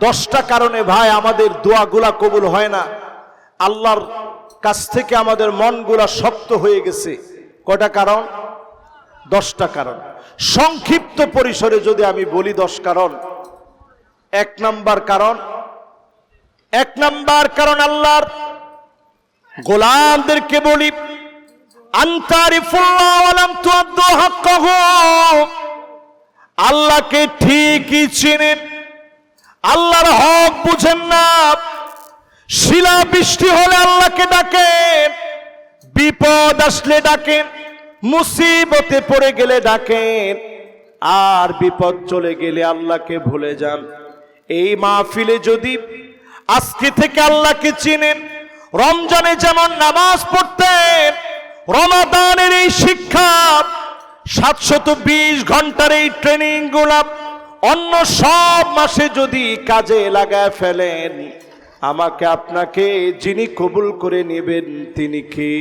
দশটা কারণে ভাই আমাদের দোয়াগুলা কবুল হয় না। আল্লাহর কাছ থেকে আমাদের মনগুলা শক্ত হয়ে গেছে। কটা কারণ? দশটা কারণ। সংক্ষিপ্ত পরিসরে যদি আমি বলি দশ কারণ, এক নাম্বার কারণ, এক নাম্বার কারণ আল্লাহর গোলামদেরকে বলি আল্লাহকে ঠিকই চিনেন। আল্লাহর হক বুঝেন না। শিলা বৃষ্টি হলে আল্লাহকে ডাকেন বিপদ আসলে ডাকেন মুসিবতে পড়ে গেলে ডাকেন আর বিপদ চলে গেলে আল্লাহকে ভুলে যান। এই মাহফিলে যদি আজকে থেকে আল্লাহকে চিনেন, রমজানে যেমন নামাজ পড়তেন, রমাদানের এই শিক্ষা, সাতশত বিশ ঘণ্টার এই ট্রেনিংগুলা অন্য সব মাসে যদি কাজে লাগায় ফেলেন, আমাকে আপনাকে যিনি কবুল করে নেবেন তিনি কি?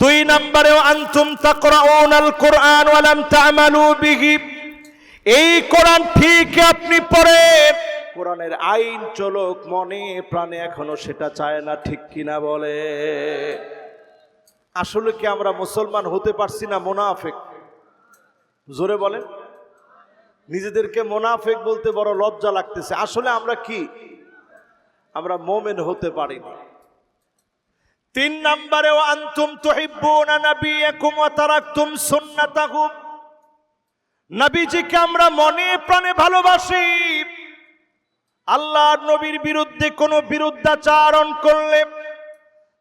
দুই নম্বরেও আনতুম তাকরাউনাল কোরআন ওয়ালাম বিহি। এই কোরআন ঠিক আপনি পড়েন কোরআনের আইন চলক, মনে প্রাণে এখনও সেটা চায় না, ঠিক কিনা বলে? আসলে কি আমরা মুসলমান হতে পারছি না, মোনাফেক? জোরে বলেন। নিজেদেরকে মোনাফেক বলতে বড় লজ্জা লাগতেছে। আসলে আমরা কি? আমরা মোমেন হতে পারি না তিন নম্বরেও আনতুম নবীজিকে আমরা মনে প্রাণে ভালোবাসি। আল্লাহর নবীর বিরুদ্ধে কোনো বিরুদ্ধাচারণ করলে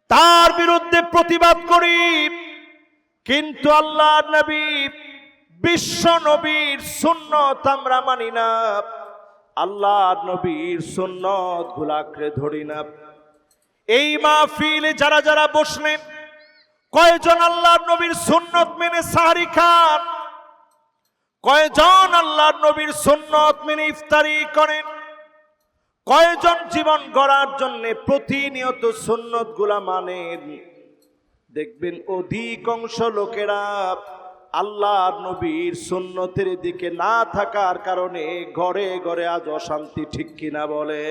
তার বিরুদ্ধে প্রতিবাদ করি। কিন্তু আল্লাহ নবী বিশ্ব নবীর সুন্নত আমরা মানি না। আল্লাহ নবীর সুন্নত গুলাকরে ধরি না। এই মাহফিলে যারা যারা বসলেন কয়জন আল্লাহ নবীর সুন্নত মেনে সাহারি খান? কয়জন আল্লাহ নবীর সুন্নত মেনে ইফতারি করেন? কয়জন জীবন গড়ার জন্য প্রতিনিয়ত সুন্নতগুলা মানেন? দেখবেন অধিকাংশ লোকেরা আল্লাহ নবীর সুন্নতের দিকে না থাকার কারণে ঘরে ঘরে আজ অশান্তি ঠিক কিনা বলে।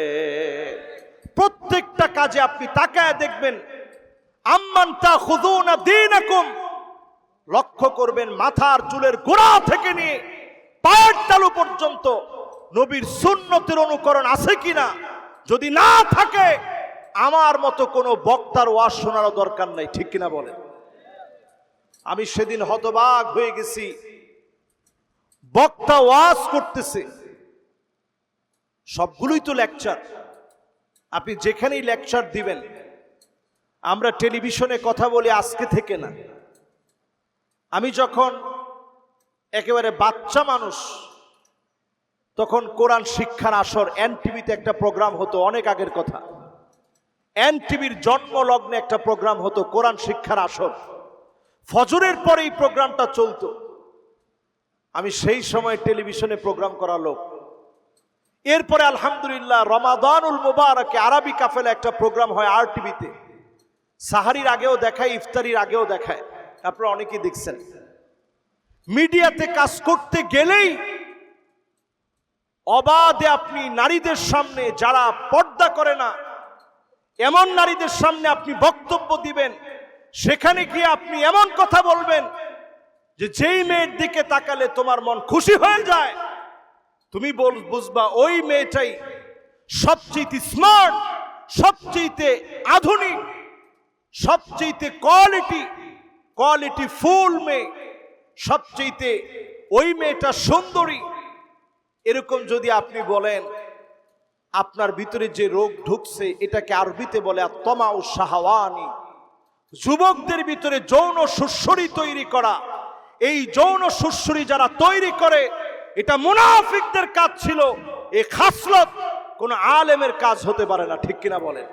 প্রত্যেকটা কাজে আপনি তাকায় দেখবেন আম্মান্তা খুদুনা দিনাকুম, লক্ষ্য করবেন মাথার চুলের গোড়া থেকে নিয়ে পায়ের তালু পর্যন্ত নবীর সুন্নতের অনুকরণ আছে কিনা যদি না থাকে, আমার মতো কোনো বক্তার ওয়াজ শোনারও দরকার নাই, ঠিক কিনা বলেন আমি সেদিন হতবাক হয়ে গেছি। বক্তা ওয়াজ করতেছে। সবগুলোই তো লেকচার আপনি যেখানেই লেকচার দিবেন, আমরা টেলিভিশনে কথা বলি আজকে থেকে না। আমি যখন একেবারে বাচ্চা মানুষ, তখন কোরআন শিক্ষার আসর এন টিভিতে একটা প্রোগ্রাম হতো অনেক আগের কথা। এন টিভির জন্মলগ্নে একটা প্রোগ্রাম হতো কোরআন শিক্ষার আসর। ফজরের পরে এই প্রোগ্রামটা চলতো। আমি সেই সময় টেলিভিশনে প্রোগ্রাম করা লোক। এরপরে আলহামদুলিল্লাহ রমাদানুল মুবারকে আরবি কাফেলা একটা প্রোগ্রাম হয় আর টিভিতে সাহারির আগেও দেখায়, ইফতারির আগেও দেখায়। আপনারা অনেকেই দেখছেন। মিডিয়াতে কাজ করতে গেলেই অবাধে আপনি নারীদের সামনে যারা পর্দা করে না, এমন নারীদের সামনে আপনি বক্তব্য দিবেন সেখানে গিয়ে আপনি এমন কথা বলবেন যে যেই মেয়ের দিকে তাকালে তোমার মন খুশি হয়ে যায়। তুমি বল, বুঝবা, ওই মেয়েটাই সবচেয়ে স্মার্ট সবচেয়ে আধুনিক সবচেয়ে কোয়ালিটি কোয়ালিটি ফুল মেয়ে সবচেয়ে ওই মেয়েটা সুন্দরী। এরকম যদি আপনি বলেন, আপনার ভিতরে যে রোগ ঢুকছে, এটাকে আরবিতে বলে আর তমা ও শাহওয়ানি। যুবকদের ভিতরে যৌন সুস্বরী তৈরি করা। এই যৌন সুস্বরী যারা তৈরি করে, এটা মুনাফিকদের কাজ ছিল। এ খাসলত কোন আলেমের কাজ হতে পারে না, ঠিক কিনা বলেন?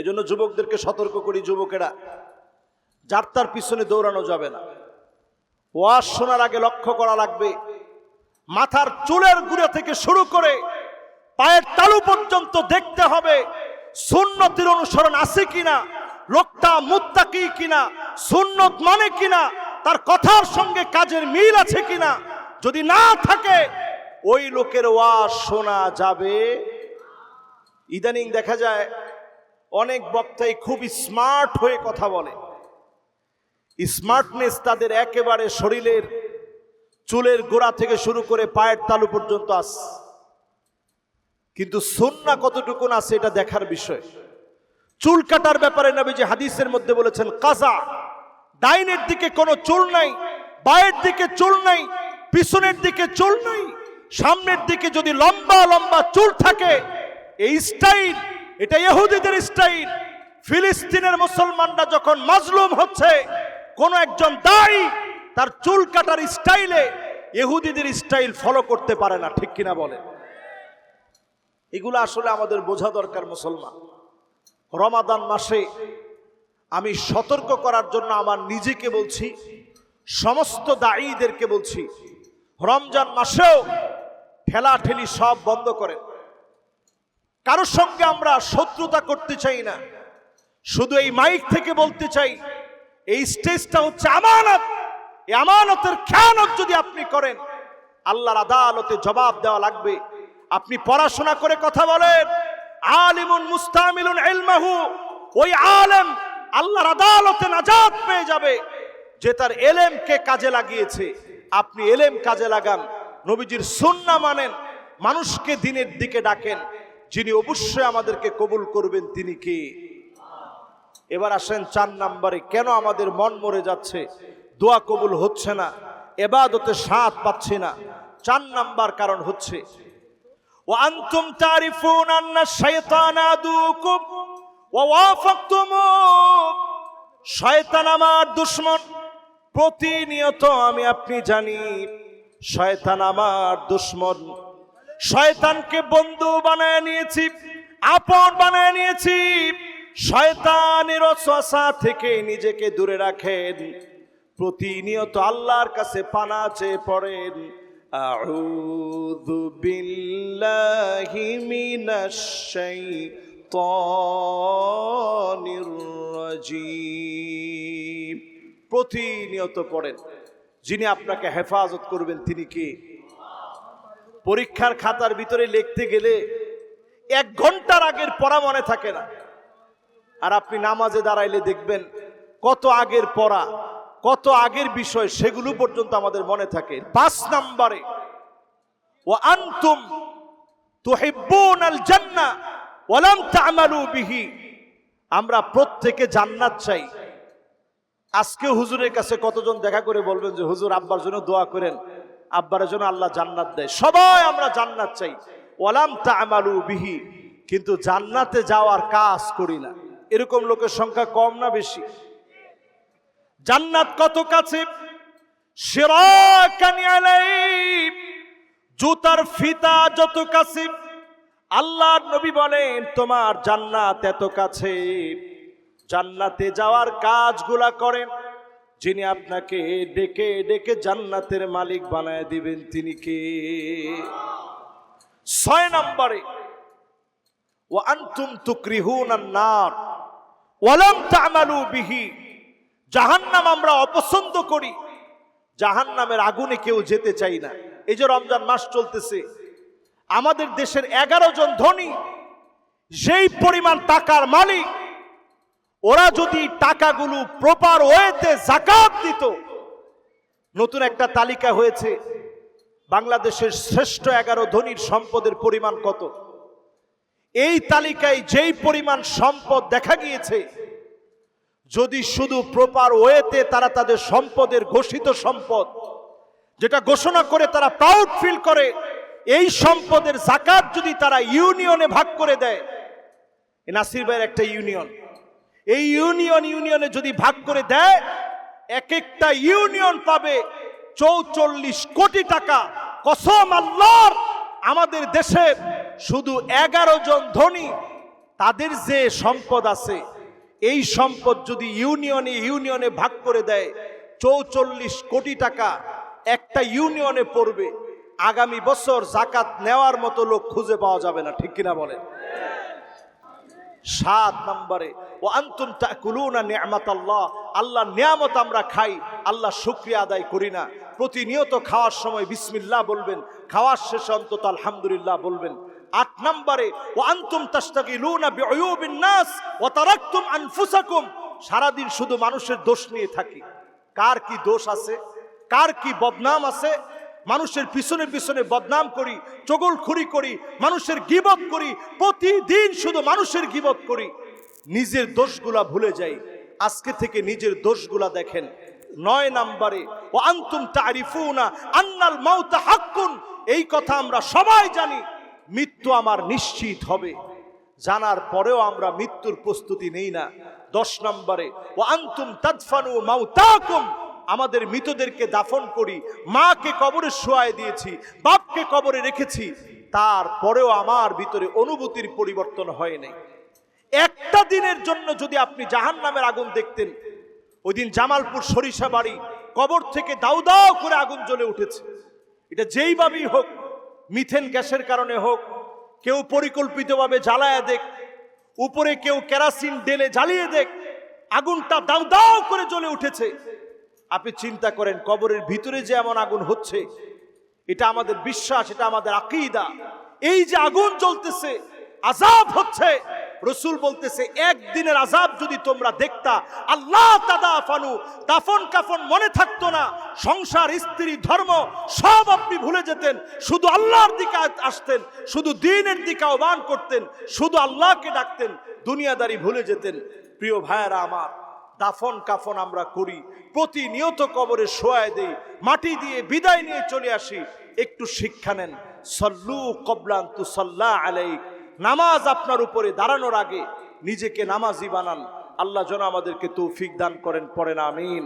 এজন্য যুবকদেরকে সতর্ক করি যুবকেরা। যার তার পিছনে দৌড়ানো যাবে না। ওয়াজ শোনার আগে লক্ষ্য করা লাগবে। মাথার চুলের গুঁড়ো থেকে শুরু করে পায়ের তালু পর্যন্ত দেখতে হবে। সুন্নতির অনুসরণ আছে কিনা? লোকটা মুত্তাকি কিনা, সুন্নত মানে কিনা, তার কথার সঙ্গে কাজের মিল আছে কিনা, যদি না থাকে, ওই লোকের ওয়াজ শোনা যাবে। ইদানিং দেখা যায়, অনেক বক্তাই খুব স্মার্ট হয়ে কথা বলে। স্মার্টনেস তাদের একেবারে শরীরের চুলের গোড়া থেকে শুরু করে পায়ের তালু পর্যন্ত আস। কিন্তু সুন্না কতটুকুন আছে এটা দেখার বিষয়। চুল কাটার ব্যাপারে নবী যে হাদিসের মধ্যে বলেছেন, কাজা, ডাইনের দিকে কোনো চুল নাই, বায়ের দিকে চুল নাই, পিছনের দিকে চুল নাই, সামনের দিকে যদি লম্বা লম্বা চুল থাকে, এই স্টাইল, এটা ইহুদিদের স্টাইল, ফিলিস্তিনের মুসলমানরা যখন মাজলুম হচ্ছে, কোন একজন দায়ী তার চুল কাটার স্টাইলে ইহুদিদের স্টাইল ফলো করতে পারে না, ঠিক কিনা বলে? এগুলো আসলে আমাদের বোঝা দরকার মুসলমান। রমাদান মাসে আমি সতর্ক করার জন্য আমার নিজেকে বলছি, সমস্ত দায়ীদেরকে বলছি, রমজান মাসেও ঠেলাঠেলি সব বন্ধ করে। কারোর সঙ্গে আমরা শত্রুতা করতে চাই না। শুধু এই মাইক থেকে বলতে চাই, এই স্টেজটা হচ্ছে আমানত। এই আমানতের খেয়ানত যদি আপনি করেন, আল্লাহর আদালতে জবাব দেওয়া লাগবে। আপনি পড়াশোনা করে কথা বলেন আলিমুন মুস্তামিলুন ইলমাহু। ওই আলেম আল্লাহর আদালতে নাজাত পেয়ে যাবে যে তার এলেমকে কাজে লাগিয়েছে। আপনি এলেম কাজে লাগান, নবীজির সুন্না মানেন, মানুষকে দিনের দিকে ডাকেন, যিনি অবশ্যই আমাদেরকে কবুল করবেন তিনি কে? এবার আসেন চার নাম্বারে, কেন আমাদের মন মরে যাচ্ছে? দোয়া কবুল হচ্ছে না, এবাদতে স্বাদ পাচ্ছি না। চার নাম্বার কারণ হচ্ছে তারিফুন আন্না শাইতান আদুকুম ওয়া ওয়াফাকতুম শয়তান আমার দুশমন। প্রতিনিয়ত আমি আপনি জানি, শয়তান আমার দুশমন। শয়তানকে বন্ধু বানায় নিয়েছি, আপন বানায় নিয়েছি। শয়তানের ওয়াসওয়াসা থেকে নিজেকে দূরে রাখেন। প্রতিনিয়ত আল্লাহর কাছে পানা চেয়ে পড়েন। আউযু বিল্লাহি মিনাশ শাইতানির রাজিম প্রতিনিয়ত পড়েন যিনি আপনাকে হেফাজত করবেন, তিনি কে? পরীক্ষার খাতার ভিতরে লিখতে গেলে এক ঘণ্টার আগের পড়া মনে থাকে না। আর আপনি নামাজে দাঁড়াইলে দেখবেন, কত আগের পড়া কত আগের বিষয় সেগুলো পর্যন্ত আমাদের মনে থাকে। পাঁচ নাম্বারে ও আনতুম তুহিব্বুন আল জান্নাহ ওয়ালাম তা'মালু বিহি। আমরা প্রত্যেকে জান্নাত চাই। আজকে হুজুরের কাছে কতজন দেখা করে বলবেন যে, হুজুর, আব্বার জন্য দোয়া করেন। আব্বার জন্য আল্লাহ জান্নাত দেয়। সবাই আমরা জান্নাত চাই। ওয়ালাম তা'মালু বিহি। কিন্তু জান্নাতে যাওয়ার কাজ করি না। এরকম লোকের সংখ্যা কম না বেশি? জান্নাত কত কাছে? জুতার ফিতা যত কাছে? আল্লাহর নবী বলেন, তোমার জান্নাত এত কাছে। জান্নাতে যাওয়ার কাজগুলা করেন। যিনি আপনাকে ডেকে ডেকে জান্নাতের মালিক বানায় দিবেন, তিনি কে? ছয় নম্বরে ও আন্তুম তুকরিহুন নার ওয়ালাম তা'মালু বিহি। জাহান্নাম আমরা অপছন্দ করি। জাহান্নামের আগুনে কেউ যেতে চাই না। এই যে রমজান মাস চলতেছে, আমাদের দেশের এগারো জন ধনী, যেই পরিমাণ টাকার মালিক, ওরা যদি টাকাগুলো প্রপার ওয়েতে জাকাত দিত, নতুন একটা তালিকা হয়েছে, বাংলাদেশের শ্রেষ্ঠ এগারো ধনীর সম্পদের পরিমাণ কত? এই তালিকায় যেই পরিমাণ সম্পদ দেখা গিয়েছে যদি শুধু প্রপার ওয়েতে তারা তাদের সম্পদের ঘোষিত সম্পদ, যেটা ঘোষণা করে তারা প্রাউড ফিল করে, এই সম্পদের জাকাত যদি তারা ইউনিয়নে ভাগ করে দেয় নাসির ভাইয়ের একটা ইউনিয়ন এই ইউনিয়ন ইউনিয়নে যদি ভাগ করে দেয় এক একটা ইউনিয়ন পাবে চৌচল্লিশ কোটি টাকা। কসম আল্লাহর, আমাদের দেশে শুধু এগারো জন ধনী, তাদের যে সম্পদ আছে এই সম্পদ যদি ইউনিয়নে ইউনিয়নে ভাগ করে দেয়, চৌচল্লিশ কোটি টাকা একটা ইউনিয়নে পড়বে। আগামী বছর জাকাত নেওয়ার মতো লোক খুঁজে পাওয়া যাবে না, ঠিক কিনা বলেন? সাত নম্বরে ও আন্তুম তাকুলুনা নিয়ামত আল্লাহ আল্লাহ নিয়ামত আমরা খাই, আল্লাহ শুক্রিয়া আদায় করি না। প্রতিনিয়ত খাওয়ার সময় বিসমিল্লাহ বলবেন, খাওয়ার শেষে অন্তত আলহামদুলিল্লাহ বলবেন। আট নম্বরে ও আন্তুম আনফুসাকুম। সারাদিন শুধু মানুষের দোষ নিয়ে থাকি। কার কি দোষ আছে? কার কি বদনাম আছে? মানুষের পিছনে পিছনে বদনাম করি, চগলখুরি করি, মানুষের গিবত করি, প্রতিদিন শুধু মানুষের গিবত করি। নিজের দোষগুলা ভুলে যাই। আজকে থেকে নিজের দোষগুলা দেখেন। নয় নাম্বারে ও আন্তুম তারিফুনা আন্নাল মাউতা হাক্কুন? এই কথা আমরা সবাই জানি। মৃত্যু আমার নিশ্চিত হবে। জানার পরেও আমরা মৃত্যুর প্রস্তুতি নেই না। দশ নম্বরে ও আন্তুম তাদফানু মাউতাকুম আমাদের মৃতদেরকে দাফন করি। মাকে কবরে শোয়ায় দিয়েছি, বাপকে কবরে রেখেছি। তারপরেও আমার ভিতরে অনুভূতির পরিবর্তন হয় নাই। একটা দিনের জন্য যদি আপনি জাহান নামের আগুন দেখতেন, ওই দিন জামালপুর সরিষা বাড়ি কবর থেকে দাউ দাউ করে আগুন জ্বলে উঠেছে। এটা যেইভাবেই হোক মিথেন গ্যাসের কারণে হোক, কেউ পরিকল্পিতভাবে জ্বালায় দেখ, উপরে কেউ কেরাসিন ডেলে জ্বালিয়ে দেখ, আগুনটা দাউ দাউ করে জ্বলে উঠেছে। আপনি চিন্তা করেন, কবরের ভিতরে যে এমন আগুন হচ্ছে, এটা আমাদের বিশ্বাস, এটা আমাদের আকিদা। এই যে আগুন জ্বলতেছে আজাব হচ্ছে। রসুল বলতেছে, একদিনের আজাব যদি তোমরা দেখতা, আল্লাহ তাদা ফানু দাফন কাফন মনে থাকতো না। সংসার, স্ত্রী, ধর্ম, সব আপনি ভুলে যেতেন। শুধু আল্লাহর দিকে আসতেন, শুধু দিনের দিকে আহ্বান করতেন, শুধু আল্লাহকে ডাকতেন, দুনিয়াদারি ভুলে যেতেন। প্রিয় ভাইয়েরা আমার, দাফন কাফন আমরা করি, প্রতিনিয়ত কবরে শোয়ায় দেই, মাটি দিয়ে বিদায় নিয়ে চলে আসি। একটু শিক্ষা নেন। সল্লু কবলান তু সাল্লাহ আলাই নামাজ আপনার উপরে দাঁড়ানোর আগে নিজেকে নামাজি বানান। আল্লাহ যেন আমাদেরকে তৌফিক দান করেন, পড়েন, আমিন।